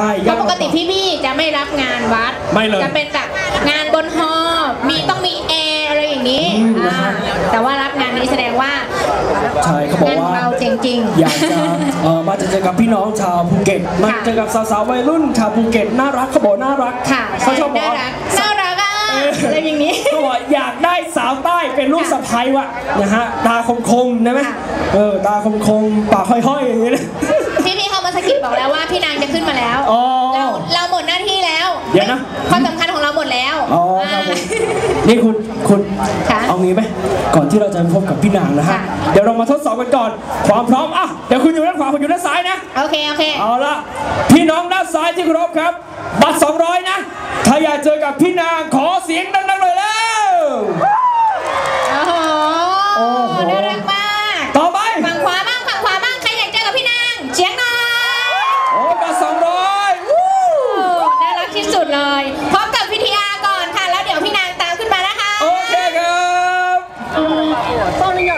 ใช่เพราะปกติพี่บี้จะไม่รับงานวัด ไม่เลย จะเป็นแบบงานบนฮอ มีต้องมีแอร์อะไรอย่างนี้อืมนะอ่าฮะแต่ว่ารับงานนี้แสดงว่าใช่เขาบอกงานของว่า เราเจ๋งจริง อยากจะเอ่อมาเจอกับพี่น้องชาวภูเก็ต มาค่ะเจอกับสาวๆวัยรุ่นชาวภูเก็ตน่ารักเขาบอกน่ารักค่ะเขาชอบบอกน่าว่ารักน่ารักอะเออออะไรอย่างนี้ เขาบอกอยากได้สาวใต้เป็นลูกสะใภ้วะนะฮะตาคมๆนะไหมค่ะ เออตาคมๆปากห้อยๆอย่างนี้นะ พี่พี่เขามาสะกิดบอกแล้วว่ เดี๋ยวนะ ความสำคัญของเราหมดแล้วอ๋อครับผม นี่คุณคุณค่ะเอางี้ไหมก่อนที่เราจะพบกับพี่นางนะฮะ ค่ะ เดี๋ยวเรามาทดสอบกันก่อน ความพร้อมอะเดี๋ยวคุณอยู่ด้านขวาผมอยู่ด้านซ้ายนะ โอเค โอเค เอาละพี่น้องด้านซ้ายที่เคารพครับ บัตร 200 นะ ถ้าอยากเจอกับพี่นางขอ บร้อยพบกับพิธีอาก่อนค่ะ แล้วเดี๋ยวพี่นางตามขึ้นมานะคะ โอเคครับ ต้องนิย